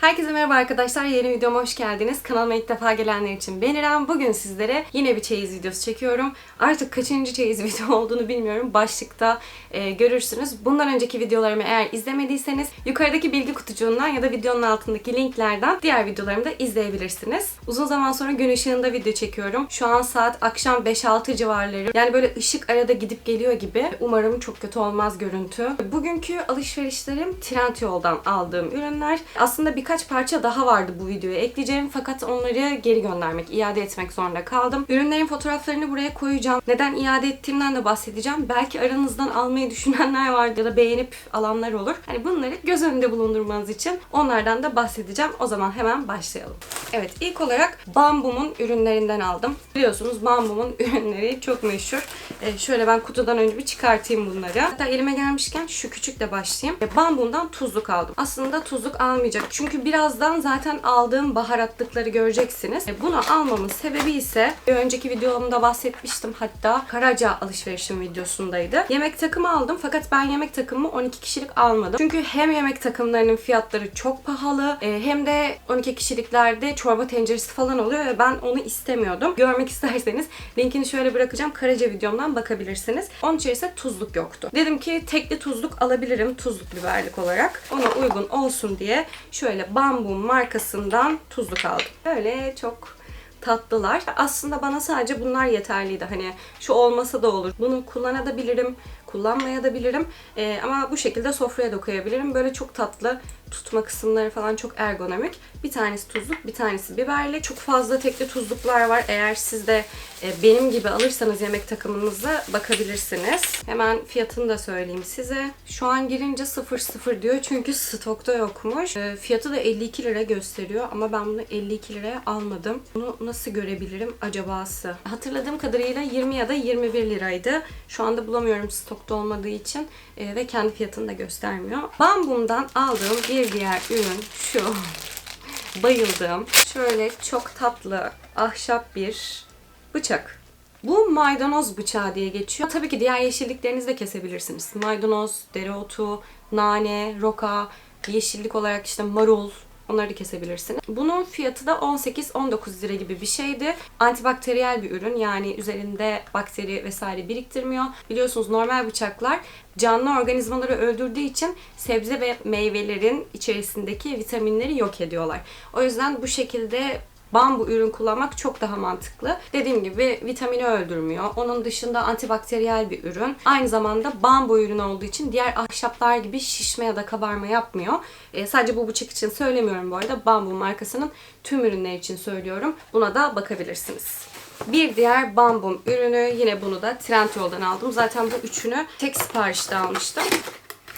Herkese merhaba arkadaşlar. Yeni videoma hoş geldiniz. Kanalıma ilk defa gelenler için ben İrem. Bugün sizlere yine bir çeyiz videosu çekiyorum. Artık kaçıncı çeyiz video olduğunu bilmiyorum. Başlıkta e, görürsünüz. Bundan önceki videolarımı eğer izlemediyseniz yukarıdaki bilgi kutucuğundan ya da videonun altındaki linklerden diğer videolarımı da izleyebilirsiniz. Uzun zaman sonra gün ışığında video çekiyorum. Şu an saat akşam 5-6 civarları. Yani böyle ışık arada gidip geliyor gibi. Umarım çok kötü olmaz görüntü. Bugünkü alışverişlerim Trendyol'dan aldığım ürünler. Aslında birkaç parça daha vardı bu videoya ekleyeceğim fakat onları geri göndermek, iade etmek zorunda kaldım. Ürünlerin fotoğraflarını buraya koyacağım. Neden iade ettiğimden de bahsedeceğim. Belki aranızdan almayı düşünenler vardır ya da beğenip alanlar olur. Hani bunları göz önünde bulundurmanız için onlardan da bahsedeceğim. O zaman hemen başlayalım. Evet ilk olarak Bambum'un ürünlerinden aldım. Biliyorsunuz Bambum'un ürünleri çok meşhur. Ee, şöyle ben kutudan önce bir çıkartayım bunları. Hatta elime gelmişken şu küçükle başlayayım. Ee, Bambum'dan tuzluk aldım. Aslında tuzluk almayacak. Çünkü birazdan zaten aldığım baharatlıkları göreceksiniz. Ee, bunu almamın sebebi ise önceki videomda bahsetmiştim hatta Karaca alışverişim videosundaydı. Yemek takımı aldım fakat ben yemek takımı 12 kişilik almadım. Çünkü hem yemek takımlarının fiyatları çok pahalı e, hem de 12 kişiliklerde çorba tenceresi falan oluyor ve ben onu istemiyordum. Görmek isterseniz linkini şöyle bırakacağım. Karaca videomdan bakabilirsiniz. Onun içerisinde tuzluk yoktu. Dedim ki tekli tuzluk alabilirim tuzluk biberlik olarak. Ona uygun olsun diye şöyle Bamboo markasından tuzluk aldım. Böyle çok tatlılar. Aslında bana sadece bunlar yeterliydi. Hani şu olmasa da olur. Bunu kullanabilirim, kullanmaya da bilirim. Ee, ama bu şekilde sofraya da koyabilirim. Böyle çok tatlı tutma kısımları falan çok ergonomik. Bir tanesi tuzluk, bir tanesi biberli. Çok fazla tekli tuzluklar var. Eğer siz de e, benim gibi alırsanız yemek takımınıza bakabilirsiniz. Hemen fiyatını da söyleyeyim size. Şu an girince 00 diyor çünkü stokta yokmuş. E, fiyatı da 52 lira gösteriyor ama ben bunu 52 liraya almadım. Bunu nasıl görebilirim acabası? Hatırladığım kadarıyla 20 ya da 21 liraydı. Şu anda bulamıyorum stokta olmadığı için e, ve kendi fiyatını da göstermiyor. Bambum'dan aldığım bir diğer ürün şu. Bayıldım. Şöyle çok tatlı ahşap bir bıçak. Bu maydanoz bıçağı diye geçiyor. Tabii ki diğer yeşilliklerinizi de kesebilirsiniz. Maydanoz, dereotu, nane, roka, yeşillik olarak işte marul, Onları da kesebilirsiniz. Bunun fiyatı da 18-19 lira gibi bir şeydi. Antibakteriyel bir ürün yani üzerinde bakteri vesaire biriktirmiyor. Biliyorsunuz normal bıçaklar canlı organizmaları öldürdüğü için sebze ve meyvelerin içerisindeki vitaminleri yok ediyorlar. O yüzden bu şekilde bambu ürün kullanmak çok daha mantıklı. Dediğim gibi vitamini öldürmüyor. Onun dışında antibakteriyel bir ürün. Aynı zamanda bambu ürün olduğu için diğer ahşaplar gibi şişme ya da kabarma yapmıyor. E, sadece bu bıçak için söylemiyorum bu arada. Bambu markasının tüm ürünler için söylüyorum. Buna da bakabilirsiniz. Bir diğer bambum ürünü yine bunu da Trendyol'dan aldım. Zaten bu üçünü tek siparişte almıştım.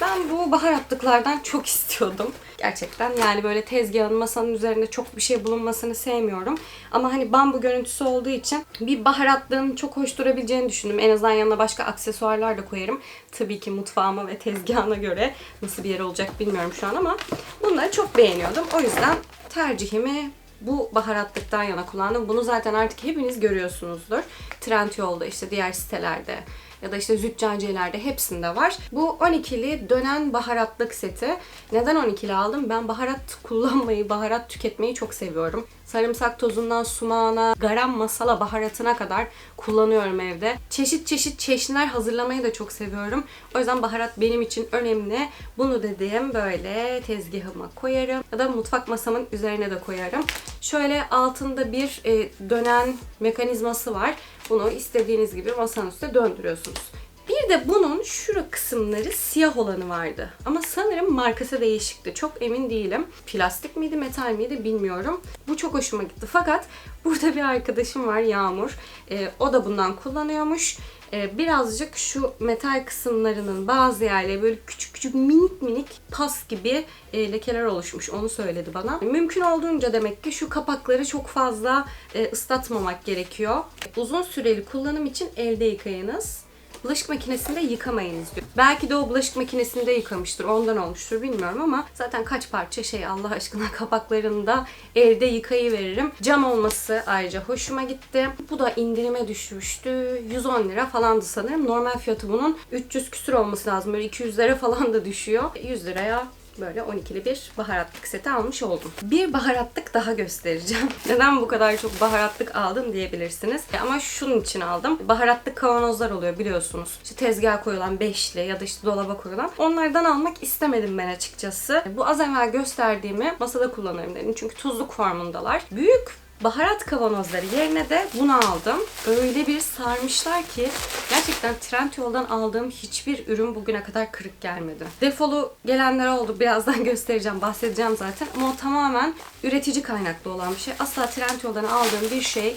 Ben bu baharatlıklardan çok istiyordum. Gerçekten yani böyle tezgahın masanın üzerinde çok bir şey bulunmasını sevmiyorum. Ama hani bambu görüntüsü olduğu için bir baharatlığın çok hoş durabileceğini düşündüm. En azından yanına başka aksesuarlar da koyarım. Tabii ki mutfağıma ve tezgahına göre nasıl bir yer olacak bilmiyorum şu an ama bunları çok beğeniyordum. O yüzden tercihimi bu baharatlıktan yana kullandım. Bunu zaten artık hepiniz görüyorsunuzdur. Trendyol'da işte diğer sitelerde ya da işte züccaciyelerde hepsinde var. Bu 12'li dönen baharatlık seti. Neden 12'li aldım? Ben baharat kullanmayı, baharat tüketmeyi çok seviyorum. Sarımsak tozundan sumağına, garam masala baharatına kadar kullanıyorum evde. Çeşit çeşit çeşniler hazırlamayı da çok seviyorum. O yüzden baharat benim için önemli. Bunu dediğim böyle tezgahıma koyarım ya da mutfak masamın üzerine de koyarım. Şöyle altında bir e, dönen mekanizması var. Bunu istediğiniz gibi masanın üstüne döndürüyorsunuz. Bir de bunun şura kısımları siyah olanı vardı. Ama sanırım markası değişikti. Çok emin değilim. Plastik miydi, metal miydi bilmiyorum. Bu çok hoşuma gitti. Fakat burada bir arkadaşım var Yağmur. Ee, o da bundan kullanıyormuş. Ee, birazcık şu metal kısımlarının bazı yerleri böyle küçük küçük minik minik pas gibi e, lekeler oluşmuş. Onu söyledi bana. Mümkün olduğunca demek ki şu kapakları çok fazla e, ıslatmamak gerekiyor. Uzun süreli kullanım için elde yıkayınız bulaşık makinesinde yıkamayınız diyor. Belki de o bulaşık makinesinde yıkamıştır. Ondan olmuştur bilmiyorum ama zaten kaç parça şey Allah aşkına kapaklarını da elde yıkayıveririm. Cam olması ayrıca hoşuma gitti. Bu da indirime düşmüştü. 110 lira falandı sanırım. Normal fiyatı bunun 300 küsür olması lazım. Böyle 200 lira falan da düşüyor. 100 liraya böyle 12'li bir baharatlık seti almış oldum. Bir baharatlık daha göstereceğim. Neden bu kadar çok baharatlık aldım diyebilirsiniz. E, Ama şunun için aldım. Baharatlık kavanozlar oluyor biliyorsunuz. İşte tezgaha koyulan beşli ya da işte dolaba koyulan. Onlardan almak istemedim ben açıkçası. Bu az evvel gösterdiğimi masada kullanırım dedim. Çünkü tuzluk formundalar. Büyük baharat kavanozları yerine de bunu aldım. Öyle bir sarmışlar ki gerçekten Trendyol'dan aldığım hiçbir ürün bugüne kadar kırık gelmedi. Defolu gelenler oldu. Birazdan göstereceğim, bahsedeceğim zaten. Ama o tamamen üretici kaynaklı olan bir şey. Asla Trendyol'dan aldığım bir şey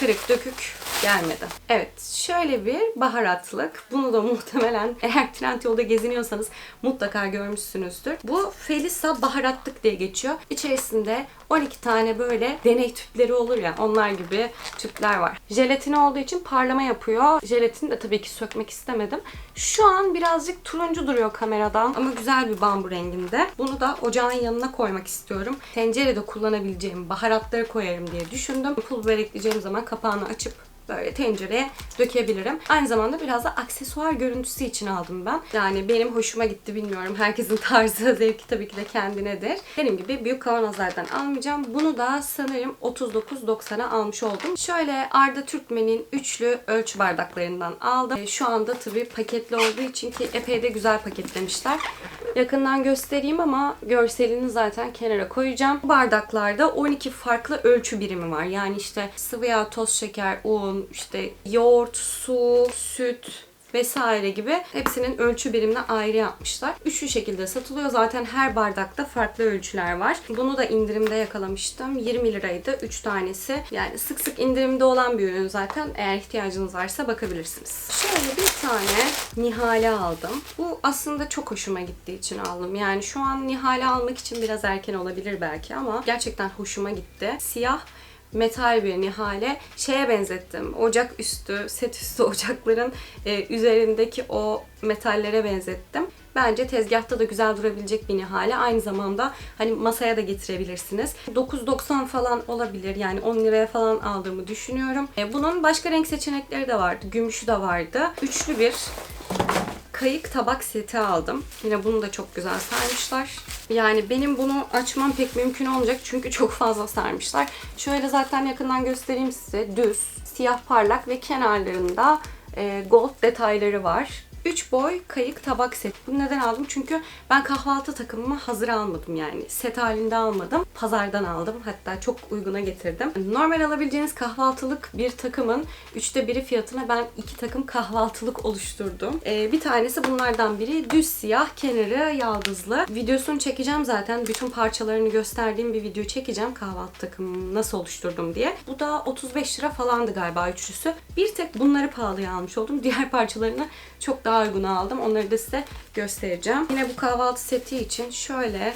kırık dökük gelmedi. Evet şöyle bir baharatlık. Bunu da muhtemelen eğer Trendyol'da geziniyorsanız mutlaka görmüşsünüzdür. Bu Felisa baharatlık diye geçiyor. İçerisinde 12 tane böyle deney tüpleri olur ya onlar gibi tüpler var. Jelatini olduğu için parlama yapıyor. Jelatini de tabii ki sökmek istemedim. Şu an birazcık turuncu duruyor kameradan ama güzel bir bambu renginde. Bunu da ocağın yanına koymak istiyorum. Tencerede kullanabileceğim baharatları koyarım diye düşündüm. Pul biber ekleyeceğim zaman kapağını açıp böyle tencereye dökebilirim. Aynı zamanda biraz da aksesuar görüntüsü için aldım ben. Yani benim hoşuma gitti bilmiyorum. Herkesin tarzı, zevki tabii ki de kendinedir. Benim gibi büyük kavanozlardan almayacağım. Bunu da sanırım 39.90'a almış oldum. Şöyle Arda Türkmen'in üçlü ölçü bardaklarından aldım. Ee, Şu anda tabii paketli olduğu için ki epey de güzel paketlemişler. Yakından göstereyim ama görselini zaten kenara koyacağım. Bu bardaklarda 12 farklı ölçü birimi var. Yani işte sıvı yağ, toz şeker, un, işte yoğurt, su, süt, vesaire gibi hepsinin ölçü birimini ayrı yapmışlar. Üçlü şekilde satılıyor. Zaten her bardakta farklı ölçüler var. Bunu da indirimde yakalamıştım. 20 liraydı 3 tanesi. Yani sık sık indirimde olan bir ürün zaten. Eğer ihtiyacınız varsa bakabilirsiniz. Şöyle bir tane Nihale aldım. Bu aslında çok hoşuma gittiği için aldım. Yani şu an Nihale almak için biraz erken olabilir belki ama gerçekten hoşuma gitti. Siyah metal bir nihale şeye benzettim. Ocak üstü, set üstü ocakların e, üzerindeki o metallere benzettim. Bence tezgahta da güzel durabilecek bir nihale. Aynı zamanda hani masaya da getirebilirsiniz. 9.90 falan olabilir. Yani 10 liraya falan aldığımı düşünüyorum. E, bunun başka renk seçenekleri de vardı. Gümüşü de vardı. Üçlü bir kayık tabak seti aldım. Yine bunu da çok güzel sarmışlar. Yani benim bunu açmam pek mümkün olmayacak çünkü çok fazla sarmışlar. Şöyle zaten yakından göstereyim size. Düz, siyah parlak ve kenarlarında e, gold detayları var. 3 boy kayık tabak set. Bunu neden aldım? Çünkü ben kahvaltı takımımı hazır almadım yani. Set halinde almadım. Pazardan aldım. Hatta çok uyguna getirdim. Normal alabileceğiniz kahvaltılık bir takımın üçte biri fiyatına ben iki takım kahvaltılık oluşturdum. Ee, bir tanesi bunlardan biri düz siyah, kenarı yaldızlı. Videosunu çekeceğim zaten. Bütün parçalarını gösterdiğim bir video çekeceğim. Kahvaltı takımımı nasıl oluşturdum diye. Bu da 35 lira falandı galiba üçlüsü. Bir tek bunları pahalıya almış oldum. Diğer parçalarını çok daha uyguna aldım. Onları da size göstereceğim. Yine bu kahvaltı seti için şöyle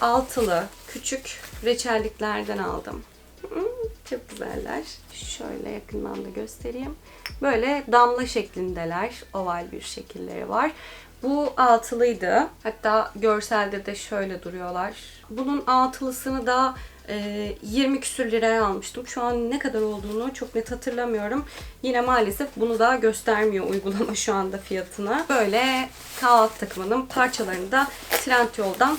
altılı küçük reçelliklerden aldım. Hmm, Çok güzeller. Şöyle yakından da göstereyim. Böyle damla şeklindeler. Oval bir şekilleri var. Bu altılıydı. Hatta görselde de şöyle duruyorlar. Bunun altılısını da e, 20 küsür liraya almıştım. Şu an ne kadar olduğunu çok net hatırlamıyorum. Yine maalesef bunu da göstermiyor uygulama şu anda fiyatına. Böyle kahvaltı takımının parçalarını da Trendyol'dan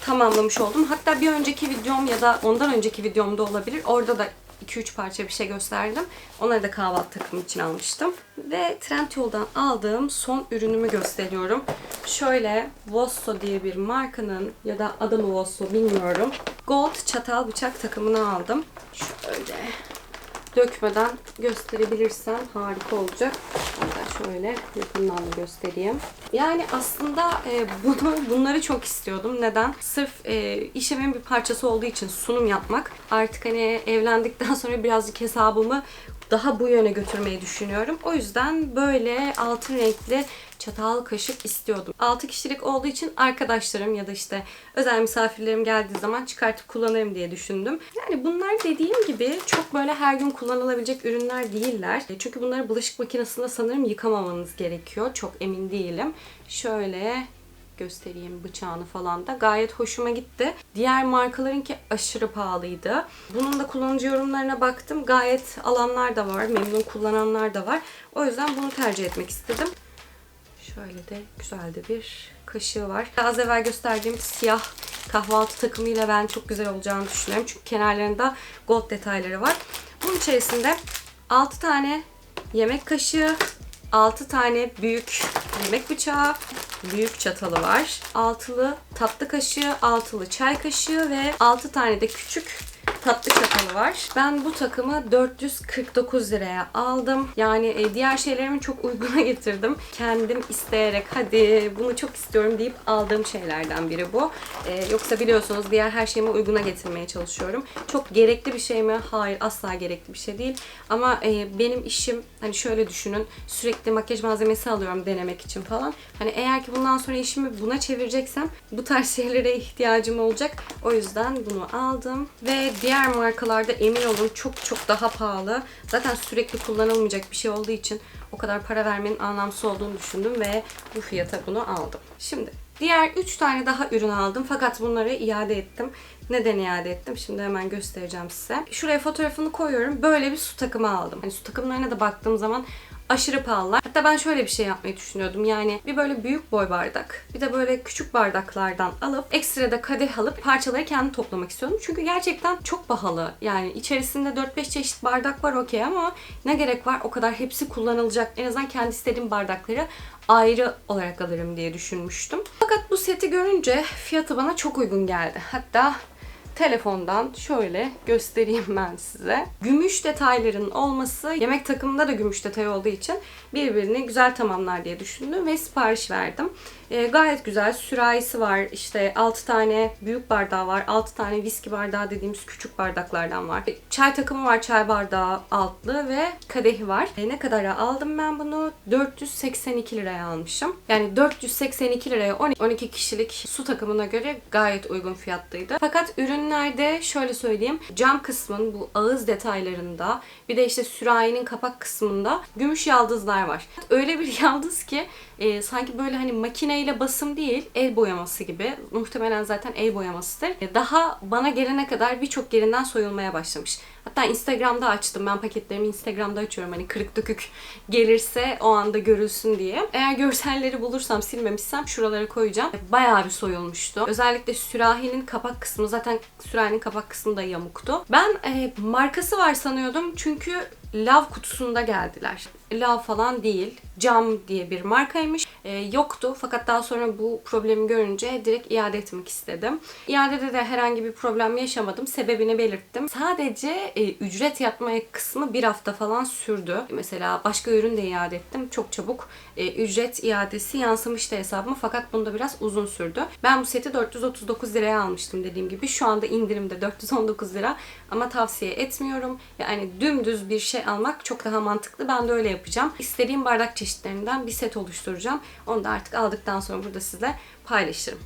tamamlamış oldum. Hatta bir önceki videom ya da ondan önceki videomda olabilir. Orada da 2-3 parça bir şey gösterdim. Onları da kahvaltı takımı için almıştım. Ve Trendyol'dan aldığım son ürünümü gösteriyorum. Şöyle Vosso diye bir markanın ya da adı mı Vosso bilmiyorum. Gold çatal bıçak takımını aldım. Şöyle dökmeden gösterebilirsem harika olacak. Şöyle yakından da göstereyim. Yani aslında e, bunu bunları çok istiyordum. Neden? Sırf e, işimin bir parçası olduğu için sunum yapmak. Artık hani evlendikten sonra birazcık hesabımı daha bu yöne götürmeyi düşünüyorum. O yüzden böyle altın renkli çatal kaşık istiyordum. 6 kişilik olduğu için arkadaşlarım ya da işte özel misafirlerim geldiği zaman çıkartıp kullanırım diye düşündüm. Yani bunlar dediğim gibi çok böyle her gün kullanılabilecek ürünler değiller. Çünkü bunları bulaşık makinesinde sanırım yıkamamanız gerekiyor. Çok emin değilim. Şöyle göstereyim bıçağını falan da. Gayet hoşuma gitti. Diğer markalarınki aşırı pahalıydı. Bunun da kullanıcı yorumlarına baktım. Gayet alanlar da var. Memnun kullananlar da var. O yüzden bunu tercih etmek istedim. Şöyle de güzel de bir kaşığı var. Az evvel gösterdiğim siyah kahvaltı takımıyla ben çok güzel olacağını düşünüyorum. Çünkü kenarlarında gold detayları var. Bunun içerisinde 6 tane yemek kaşığı, 6 tane büyük yemek bıçağı, büyük çatalı var. Altılı tatlı kaşığı, altılı çay kaşığı ve 6 tane de küçük tatlı çatalı var. Ben bu takımı 449 liraya aldım. Yani e, diğer şeylerimi çok uyguna getirdim. Kendim isteyerek hadi bunu çok istiyorum deyip aldığım şeylerden biri bu. E, yoksa biliyorsunuz diğer her şeyimi uyguna getirmeye çalışıyorum. Çok gerekli bir şey mi? Hayır asla gerekli bir şey değil. Ama e, benim işim hani şöyle düşünün sürekli makyaj malzemesi alıyorum denemek için falan. Hani eğer ki bundan sonra işimi buna çevireceksem bu tarz şeylere ihtiyacım olacak. O yüzden bunu aldım. Ve diğer markalarda emin olun çok çok daha pahalı. Zaten sürekli kullanılmayacak bir şey olduğu için o kadar para vermenin anlamsız olduğunu düşündüm ve bu fiyata bunu aldım. Şimdi diğer 3 tane daha ürün aldım fakat bunları iade ettim. Neden iade ettim? Şimdi hemen göstereceğim size. Şuraya fotoğrafını koyuyorum. Böyle bir su takımı aldım. Hani su takımlarına da baktığım zaman aşırı pahalılar. Hatta ben şöyle bir şey yapmayı düşünüyordum. Yani bir böyle büyük boy bardak, bir de böyle küçük bardaklardan alıp ekstra da kadeh alıp parçaları kendim toplamak istiyordum. Çünkü gerçekten çok pahalı. Yani içerisinde 4-5 çeşit bardak var okey ama ne gerek var o kadar hepsi kullanılacak. En azından kendi istediğim bardakları ayrı olarak alırım diye düşünmüştüm. Fakat bu seti görünce fiyatı bana çok uygun geldi. Hatta telefondan şöyle göstereyim ben size. Gümüş detayların olması yemek takımında da gümüş detay olduğu için birbirini güzel tamamlar diye düşündüm ve sipariş verdim. E, gayet güzel sürahisi var. İşte 6 tane büyük bardağı var. 6 tane viski bardağı dediğimiz küçük bardaklardan var. Çay takımı var. Çay bardağı altlı ve kadehi var. E, ne kadara aldım ben bunu? 482 liraya almışım. Yani 482 liraya 12 kişilik su takımına göre gayet uygun fiyatlıydı. Fakat ürünlerde şöyle söyleyeyim. Cam kısmın bu ağız detaylarında bir de işte sürahinin kapak kısmında gümüş yaldızlar var. Öyle bir yaldız ki e, sanki böyle hani makineyle basım değil el boyaması gibi. Muhtemelen zaten el boyamasıdır. Daha bana gelene kadar birçok yerinden soyulmaya başlamış. Hatta Instagram'da açtım. Ben paketlerimi Instagram'da açıyorum. Hani kırık dökük gelirse o anda görülsün diye. Eğer görselleri bulursam silmemişsem şuralara koyacağım. E, Bayağı bir soyulmuştu. Özellikle sürahinin kapak kısmı zaten sürahinin kapak kısmı da yamuktu. Ben e, markası var sanıyordum çünkü lav kutusunda geldiler. Lav falan değil. Cam diye bir markaymış. Ee, yoktu fakat daha sonra bu problemi görünce direkt iade etmek istedim. İadede de herhangi bir problem yaşamadım. Sebebini belirttim. Sadece e, ücret yatmaya kısmı bir hafta falan sürdü. Mesela başka ürün de iade ettim. Çok çabuk e, ücret iadesi yansımıştı hesabıma fakat bunda biraz uzun sürdü. Ben bu seti 439 liraya almıştım dediğim gibi. Şu anda indirimde 419 lira ama tavsiye etmiyorum. Yani dümdüz bir şey almak çok daha mantıklı. Ben de öyle yapacağım. İstediğim bardak çeşitlerinden bir set oluşturacağım. Onu da artık aldıktan sonra burada size paylaşırım.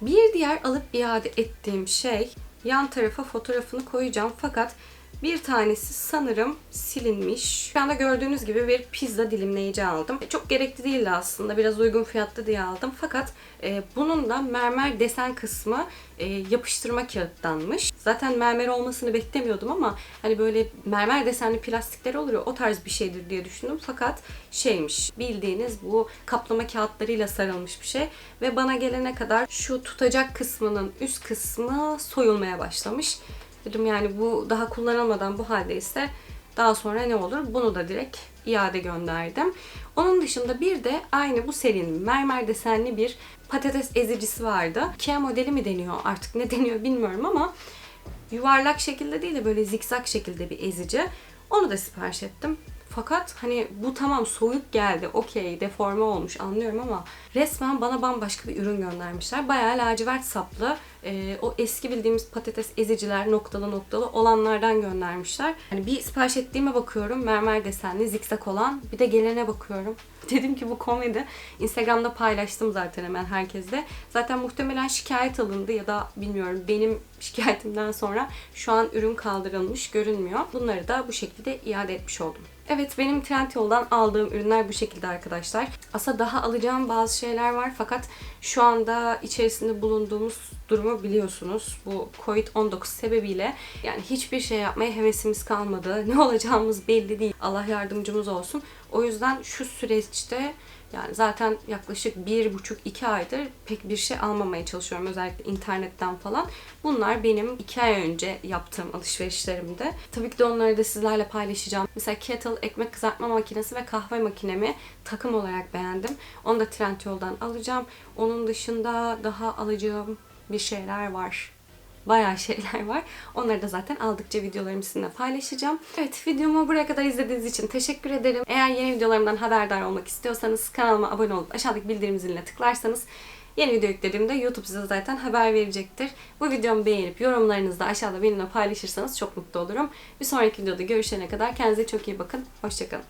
Bir diğer alıp iade ettiğim şey yan tarafa fotoğrafını koyacağım fakat bir tanesi sanırım silinmiş. Şu anda gördüğünüz gibi bir pizza dilimleyici aldım. Çok gerekli değildi aslında. Biraz uygun fiyatlı diye aldım. Fakat e, bunun da mermer desen kısmı e, yapıştırma kağıttanmış. Zaten mermer olmasını beklemiyordum ama hani böyle mermer desenli plastikler oluyor. O tarz bir şeydir diye düşündüm. Fakat şeymiş bildiğiniz bu kaplama kağıtlarıyla sarılmış bir şey. Ve bana gelene kadar şu tutacak kısmının üst kısmı soyulmaya başlamış. Dedim yani bu daha kullanılmadan bu haldeyse daha sonra ne olur? Bunu da direkt iade gönderdim. Onun dışında bir de aynı bu serinin mermer desenli bir patates ezicisi vardı. Kia modeli mi deniyor artık ne deniyor bilmiyorum ama yuvarlak şekilde değil de böyle zikzak şekilde bir ezici. Onu da sipariş ettim. Fakat hani bu tamam soyuk geldi, okey, deforme olmuş anlıyorum ama resmen bana bambaşka bir ürün göndermişler. Bayağı lacivert saplı, e, o eski bildiğimiz patates eziciler noktalı noktalı olanlardan göndermişler. Hani bir sipariş ettiğime bakıyorum, mermer desenli, zikzak olan. Bir de gelene bakıyorum. Dedim ki bu komedi. Instagram'da paylaştım zaten hemen herkeste. Zaten muhtemelen şikayet alındı ya da bilmiyorum benim şikayetimden sonra şu an ürün kaldırılmış görünmüyor. Bunları da bu şekilde iade etmiş oldum. Evet benim Trendyol'dan aldığım ürünler bu şekilde arkadaşlar. Aslında daha alacağım bazı şeyler var fakat şu anda içerisinde bulunduğumuz durumu biliyorsunuz. Bu Covid-19 sebebiyle yani hiçbir şey yapmaya hevesimiz kalmadı. Ne olacağımız belli değil. Allah yardımcımız olsun. O yüzden şu süreçte Yani zaten yaklaşık bir buçuk iki aydır pek bir şey almamaya çalışıyorum. Özellikle internetten falan. Bunlar benim iki ay önce yaptığım alışverişlerimde. Tabii ki de onları da sizlerle paylaşacağım. Mesela kettle ekmek kızartma makinesi ve kahve makinemi takım olarak beğendim. Onu da Trendyol'dan alacağım. Onun dışında daha alacağım bir şeyler var bayağı şeyler var. Onları da zaten aldıkça videolarımı sizinle paylaşacağım. Evet videomu buraya kadar izlediğiniz için teşekkür ederim. Eğer yeni videolarımdan haberdar olmak istiyorsanız kanalıma abone olup aşağıdaki bildirim ziline tıklarsanız Yeni video yüklediğimde YouTube size zaten haber verecektir. Bu videomu beğenip yorumlarınızı da aşağıda benimle paylaşırsanız çok mutlu olurum. Bir sonraki videoda görüşene kadar kendinize çok iyi bakın. Hoşçakalın.